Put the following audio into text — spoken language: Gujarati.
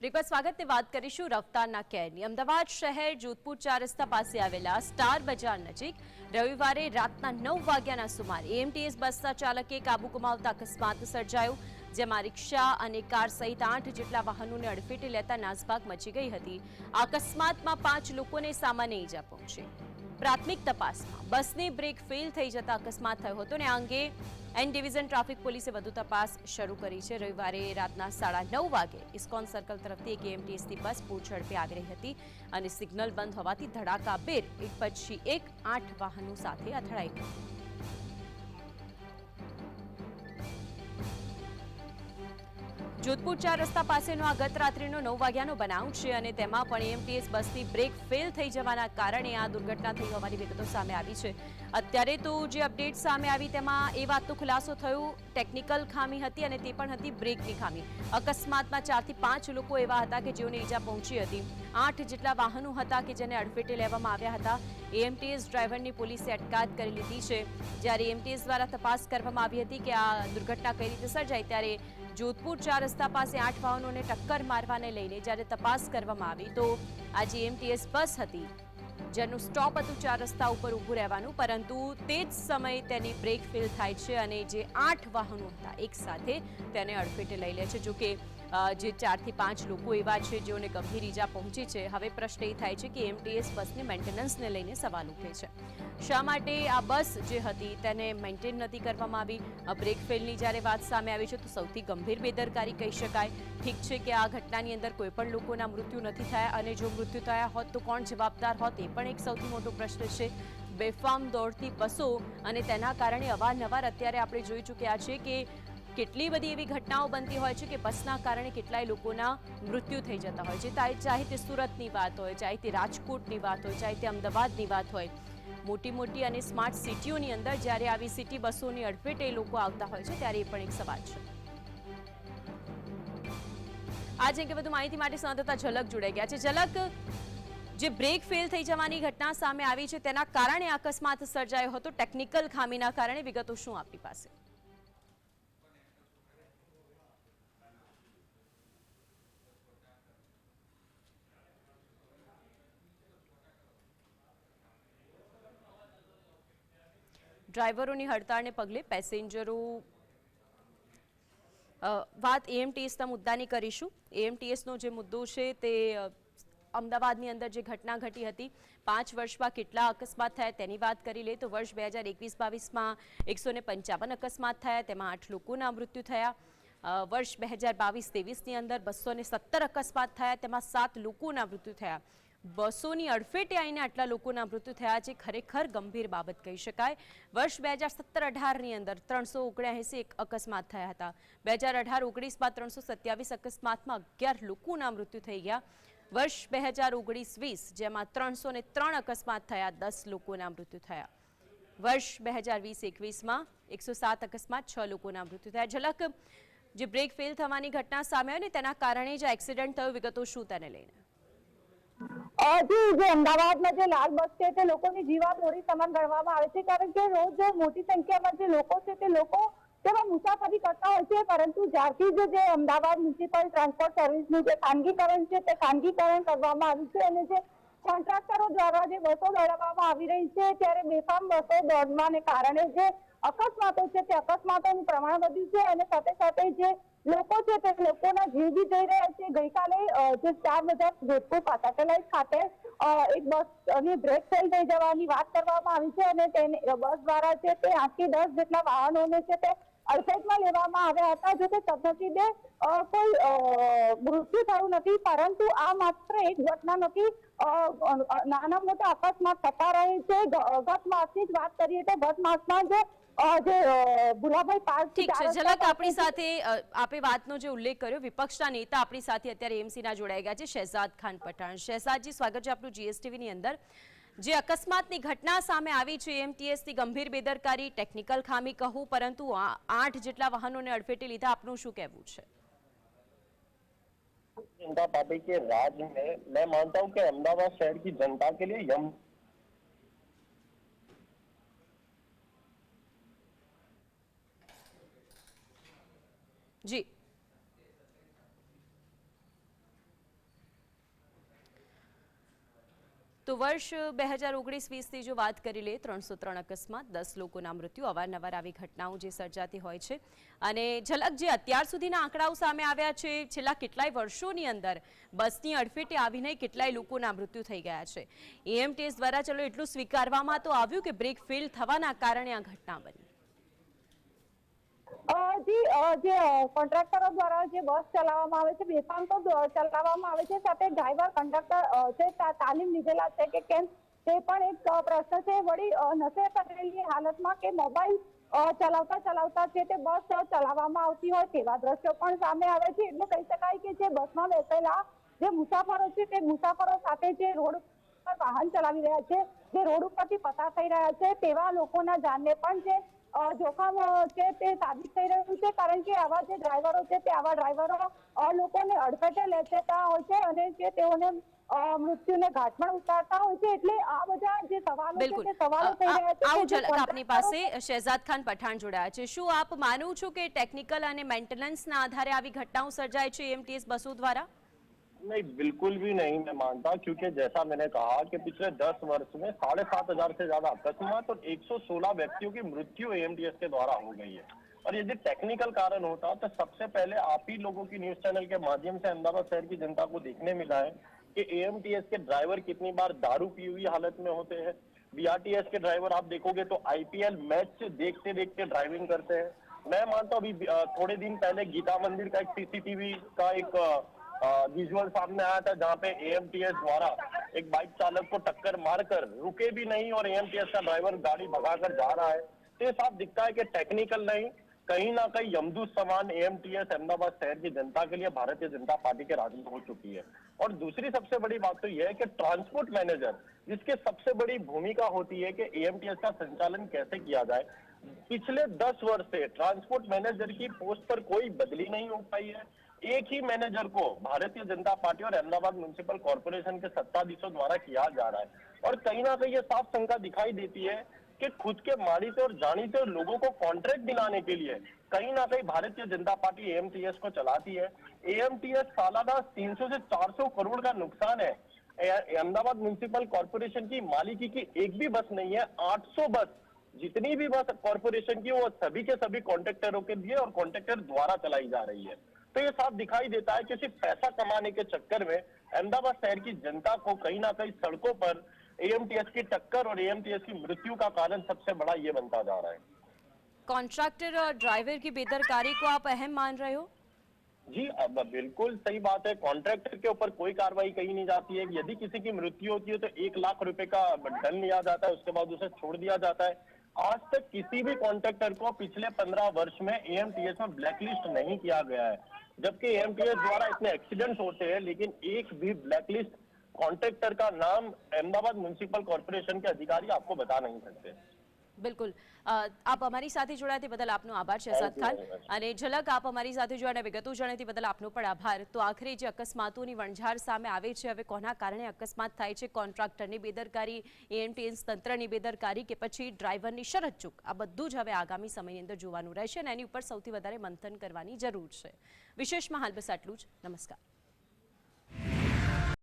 બ્રેકમાં સ્વાગતની વાત કરીશું રફતારના કેરની. અમદાવાદ શહેર જોધપુર ચાર રસ્તા પાસે આવેલા સ્ટાર બજાર નજીક રવિવારે રાતના નવ વાગ્યાના સુમારે એએમટીએસ બસના ચાલકે કાબુ ગુમાવતા અકસ્માત સર્જાયો, જેમાં રિક્ષા અને કાર સહિત આઠ જેટલા વાહનોને અડફેટે લેતા નાસભાગ મચી ગઈ હતી. અકસ્માતમાં પાંચ લોકોને સામાન્ય ઈજા પહોંચી. પ્રાથમિક તપાસમાં. બસની બ્રેક ફેલ થઈ જતા અકસ્માત થયો હતો ને આ અંગે એન ડિવિઝન ટ્રાફિક પોલીસે વધુ તપાસ શરૂ કરી છે. રવિવારે રાતના સાડા નવ વાગે ઇસ્કોન સર્કલ તરફથી એક એમટીએસની બસ પૂર ઝડપે આવી રહી હતી અને સિગ્નલ બંધ હોવાથી ધડાકાભેર એક પછી એક આઠ વાહનો સાથે અથડાઈ ગઈ. જોધપુર ચાર રસ્તા પાસેનો આ ગત રાત્રિનો નવ વાગ્યાનો બનાવ છે અને તેમાં પણ એમટીએસ બસની બ્રેક ફેલ થઈ જવાના કારણે આ દુર્ઘટના થઈ હોવાની વિગતો સામે આવી છે. અત્યારે તો જે અપડેટ સામે આવી તેમાં એ વાતનો ખુલાસો થયો. ટેકનિકલ ખામી હતી અને તે પણ હતી બ્રેકની ખામી. અકસ્માતમાં ચારથી પાંચ લોકો એવા હતા કે જેઓને ઈજા પહોંચી હતી. આઠ જેટલા વાહનો હતા કે જેને અડફેટે લેવામાં આવ્યા હતા. એએમટીએસ ડ્રાઈવરની પોલીસે અટકાયત કરી લીધી છે. જ્યારે એએમટીએસ દ્વારા તપાસ કરવામાં આવી હતી કે આ દુર્ઘટના કઈ રીતે સર્જાઈ ત્યારે જોધપુર ચાર રસ્તા પાસે આઠ વાહનોને ટક્કર મારવાને લઈને જ્યારે તપાસ કરવામાં આવી તો આ જીએમટીએસ બસ હતી, જેનું સ્ટોપ હતું ચાર રસ્તા ઉપર ઊભું રહેવાનું, પરંતુ તે જ સમયે તેની બ્રેક ફેલ થાય છે અને જે આઠ વાહનો હતા એકસાથે તેને અડફેટે લઈ લે છે. જોકે જે ચારથી પાંચ લોકો એવા છે જેઓને ગંભીર ઈજા પહોંચી છે. હવે પ્રશ્ન એ થાય છે કે એમટીએસ બસની મેન્ટેનન્સને લઈને સવાલ ઉઠે છે. શા માટે આ બસ જે હતી તેને મેન્ટેન નથી કરવામાં આવી? બ્રેક ફેલની જ્યારે વાત સામે આવી છે તો સૌથી ગંભીર બેદરકારી કહી શકાય. ઠીક છે કે આ ઘટનાની અંદર કોઈ પણ લોકોના મૃત્યુ નથી થયા અને જો મૃત્યુ થયા હોત તો કોણ જવાબદાર હોત એ પણ એક સૌથી મોટો પ્રશ્ન છે. બેફામ દોડતી બસો અને તેના કારણે અવારનવાર અત્યારે આપણે જોઈ ચૂક્યા છે કે કેટલી બધી એવી ઘટનાઓ બનતી હોય છે કે બસના કારણે કેટલાય લોકોના મૃત્યુ થઈ જતા હોય છે. ચાહે તે સુરતની વાત હોય, ચાહે તે રાજકોટની વાત હોય, ચાહે તે અમદાવાદની વાત હોય. મોટી મોટી અને સ્માર્ટ સિટીઓની અંદર જ્યારે આવી સિટી બસોની અડફેટે લોકો આવતા હોય છે, ત્યારે એ પણ એક સવાલ છે. આજે કે વધુ માહિતી માટે સંવાદદાતા ઝલક જોડાઈ ગયા છે. ઝલક, જે બ્રેક ફેલ થઈ જવાની ઘટના સામે આવી છે, તેના કારણે અકસ્માત સર્જાયો હતો. ટેકનિકલ ખામીના કારણે વિગતો શું આપની પાસે? ડ્રાઈવરોની હડતાળને પગલે પેસેન્જરો વાત એએમટીએસના મુદ્દાની કરીશું. એએમટીએસનો જે મુદ્દો છે તે અમદાવાદની અંદર જે ઘટના ઘટી હતી, પાંચ વર્ષમાં કેટલા અકસ્માત થયા તેની વાત કરી લે તો વર્ષ બે હજાર એકવીસ બાવીસમાં એકસો ને પંચાવન અકસ્માત થયા, તેમાં આઠ લોકોના મૃત્યુ થયા. વર્ષ બે હજાર બાવીસ ત્રેવીસની અંદર બસો ને સત્તર અકસ્માત થયા, તેમાં સાત લોકોના મૃત્યુ થયા. બસોની અડફેટે આવીને આટલા લોકોના મૃત્યુ થયા છે. ખરેખર ગંભીર બાબત કહી શકાય. વર્ષ બે હજાર સત્તર અઢારની અંદર ત્રણસો ઓગણએંસી અકસ્માત થયા હતા. બે હજાર અઢાર ઓગણીસમાં ત્રણસો સત્યાવીસ અકસ્માતમાં અગિયાર લોકોના મૃત્યુ થઈ ગયા. વર્ષ બે હજાર ઓગણીસ વીસ જેમાં ત્રણસો ને ત્રણ અકસ્માત થયા, દસ લોકોના મૃત્યુ થયા. વર્ષ બે હજાર વીસ એકવીસમાં એકસો સાત અકસ્માત, છ લોકોના મૃત્યુ થયા. ઝલક, જે બ્રેક ફેલ થવાની ઘટના સામે આવી ને તેના કારણે જે એક્સિડન્ટ થયો. વિગતો શું તેને લઈને? અ, જી અમદાવાદમાં જે લાલ બસ છે તે લોકોની જીવાદોરી સમાન ગણવામાં આવે છે કારણ કે રોજ મોટી સંખ્યામાં જે લોકો છે તે લોકો તેમાં મુસાફરી કરતા હોય છે પરંતુ જ્યારથી જ જે અમદાવાદ મ્યુનિસિપલ ટ્રાન્સપોર્ટ સર્વિસનું જે ખાનગીકરણ છે તે ખાનગીકરણ કરવામાં આવ્યું છે અને જે કોન્ટ્રાક્ટરો દ્વારા જે બસો દોડાવવામાં આવી રહી છે, ત્યારે બેફામ બસો દોડવાને કારણે જે અકસ્માતો છે, તે અકસ્માતોનું પ્રમાણ વધ્યું છે અને સાથે સાથે જે લોકો છે, તે લોકોના જીવ બી જઈ રહ્યા છે. ગઈકાલે જે ચાર બજાર જોધપુર સેટેલાઇટ ખાતે એક બસની બ્રેક ફેલ થઈ જવાની વાત કરવામાં આવી છે અને તેને, બસ દ્વારા છે તે આઠથી દસ જેટલા વાહનોને છે, તે અડફેટમાં લેવામાં આવ્યા હતા. જો કે સદનસીબે કોઈ મૃત્યુ થયું નથી પરંતુ આ માત્ર એક ઘટના નથી. નાના મોટા અકસ્માત થતા રહે છે. ગત માસની જ વાત કરીએ તો ગત માસમાં જે ઠીક છે ઝલક આપણી સાથે આપે વાતનો જે ઉલ્લેખ કર્યો વિપક્ષના નેતા આપણી સાથે અત્યારે એમસીના જોડાઈ ગયા છે શહેજાદ ખાન પઠાણ. શહેજાદજી સ્વાગત છે આપનું જીએસટીવીની અંદર. જે અકસ્માતની ઘટના સામે આવી છે એમટીએસની ગંભીર બેદરકારી ટેકનિકલ ખામી કહું પરંતુ આ- આઠ જેટલા વાહનોને અડફેટે લીધા આપનું શું કહેવું છે जनता पार्टी के राज में मैं मानता हूं कि अहमदाबाद शहर की जनता के लिए यम જી તો વર્ષ બે હજાર ઓગણીસ વીસની જો વાત કરી લે ત્રણસો ત્રણ અકસ્માત, દસ લોકોના મૃત્યુ, અવારનવાર આવી ઘટનાઓ જે સર્જાતી હોય છે. અને ઝલક જે અત્યાર સુધીના આંકડાઓ સામે આવ્યા છે, છેલ્લા કેટલાય વર્ષોની અંદર બસની અડફેટે આવીને કેટલાય લોકોના મૃત્યુ થઈ ગયા છે. એએમટીએસ દ્વારા ચલો એટલું સ્વીકારવામાં તો આવ્યું કે બ્રેક ફેલ થવાના કારણે આ ઘટના બની. જી જે કોન્ટ્રાક્ટરો દ્વારા જે બસ ચલાવવામાં આવે છે, બેફામ તો ચલાવવામાં આવે છે, સાથે ડ્રાઈવર કંડક્ટર જે તાલીમ લીધેલા છે કે કેમ, તે પણ એક પ્રશ્ન છે. વળી નશે કરેલી હાલતમાં કે મોબાઈલ ચલાવતા ચલાવતા જે તે બસ ચલાવવામાં આવતી હોય તેવા દ્રશ્યો પણ સામે આવે છે. એટલે કહી શકાય કે જે બસમાં બેસેલા જે મુસાફરો છે, તે મુસાફરો સાથે જે રોડ પર વાહન ચલાવી રહ્યા છે, જે રોડ ઉપરથી પસાર થઈ રહ્યા છે, તેવા લોકોના જાનને પણ જે જોખમ છે તે સાબિત થઈ રહ્યું છે કારણ કે આવા જે ડ્રાઈવરો છે તે આવા ડ્રાઈવરો લોકોને અડફેટે લેતા હોય છે અને જે તેઓને મૃત્યુને ઘાટમાં ઉતારતા હોય છે. એટલે આ બધા જે સવાલો છે તે સવાલો થઈ રહ્યા છે આવું ઝલક આપની પાસે શહેજાદ ખાન પઠાણ જોડાયા છે. શું આપ માનો છો કે ટેકનિકલ અને મેન્ટેનન્સના આધારે આવી ઘટનાઓ સર્જાય છે એમટીએસ બસો દ્વારા? नहीं, बिल्कुल भी नहीं मैं मानता, क्योंकि जैसा मैंने कहा कि पिछले दस वर्ष में साढ़े सात हज़ार से ज़्यादा अकस्मात और 116 व्यक्तियों की मृत्यु एएमटीएस के द्वारा हो गई है। और यदि टेक्निकल कारण होता तो सबसे पहले आप ही लोगों की न्यूज़ चैनल के माध्यम से अहमदाबाद शहर की जनता को देखने मिला है कि एएमटीएस के ड्राइवर कितनी बार दारू पी हुई हालत में होते हैं। बीआरटीएस के ड्राइवर आप देखोगे तो आईपीएल मैच देखते देखते ड्राइविंग करते हैं। मैं मानता हूँ अभी थोड़े दिन पहले गीता मंदिर का एक सीसीटीवी का एक विजुअल सामने आया था जहाँ पे एएमटीएस द्वारा एक बाइक चालक को टक्कर मारकर रुके भी नहीं और एएमटीएस का ड्राइवर गाड़ी भगाकर जा रहा है। तो साफ़ दिखता है कि टेक्निकल नहीं, कहीं ना कहीं यमदूत समान एएमटीएस अहमदाबाद शहर की जनता के लिए भारतीय जनता पार्टी के राज में हो चुकी है। और दूसरी सबसे बड़ी बात तो यह है कि ट्रांसपोर्ट मैनेजर जिसके सबसे बड़ी भूमिका होती है कि एएमटीएस का संचालन कैसे किया जाए, पिछले दस वर्ष से ट्रांसपोर्ट मैनेजर की पोस्ट पर कोई बदली नहीं हो पाई है। एक ही मैनेजर को भारतीय जनता पार्टी और अहमदाबाद म्यूनिसिपल कॉर्पोरेशन के सत्ताधीशों द्वारा किया जा रहा है। और कहीं ना कहीं ये साफ़ शंका दिखाई देती है कि खुद के माड़ी से और जानी से और लोगों को कॉन्ट्रैक्ट दिलाने के लिए कहीं ना कहीं भारतीय जनता पार्टी एएमटीएस को चलाती है। एएमटीएस सालाना 300 से 400 करोड़ का नुकसान है। अहमदाबाद म्यूनिसिपल कॉर्पोरेशन की मालिकी की एक भी बस नहीं है 800 बस। जितनी भी बस कॉर्पोरेशन की, वो सभी के सभी कॉन्ट्रैक्टरों के लिए और कॉन्ट्रैक्टर द्वारा चलाई जा रही है। तो ये साफ़ दिखाई देता है कि सिर्फ़ पैसा कमाने के चक्कर में अहमदाबाद शहर की जनता को कहीं ना कहीं सड़कों पर एएमटीएस की टक्कर और एएमटीएस की मृत्यु का कारण सबसे बड़ा ये बनता जा रहा है। कॉन्ट्रैक्टर और ड्राइवर की बेदरकारी को आप अहम मान रहे हो? जी अब बिल्कुल सही बात है। कॉन्ट्रैक्टर के ऊपर कोई कार्रवाई कही नहीं जाती है। यदि किसी की मृत्यु होती है तो एक लाख रुपए का दंड लिया जाता है उसके बाद उसे छोड़ दिया जाता है। आज तक किसी भी कॉन्ट्रैक्टर को पिछले पंद्रह वर्ष में एएमटीएस में ब्लैकलिस्ट नहीं किया गया है। जबकि एएमटीएस द्वारा इतने एक्सीडेंट्स होते हैं लेकिन एक भी ब्लैकलिस्ट कॉन्ट्रैक्टर का नाम अहमदाबाद म्यूनिसिपल कॉर्पोरेशन के अधिकारी आपको बता नहीं सकते બિલકુલ. આપ અમારી સાથે જોડાતી બદલ આપનો આભાર શહેજાદ ખાન. અને ઝલક આપ અમારી સાથે જોડાને વિગતો જણાવી બદલ આપનો પણ આભાર. તો આખરે જે અકસ્માતોની વણઝાર સામે આવે છે હવે કોના કારણે અકસ્માત થાય છે? કોન્ટ્રાક્ટરની બેદરકારી એએમટીએન્સ તંત્રની બેદરકારી કે પછી ડ્રાઈવરની શરત ચૂક આ બધું જ હવે આગામી સમયની અંદર જોવાનું રહેશે અને એની ઉપર સૌથી વધારે મંથન કરવાની જરૂર છે. વિશેષમાં હાલ બસ આટલું જ. નમસ્કાર.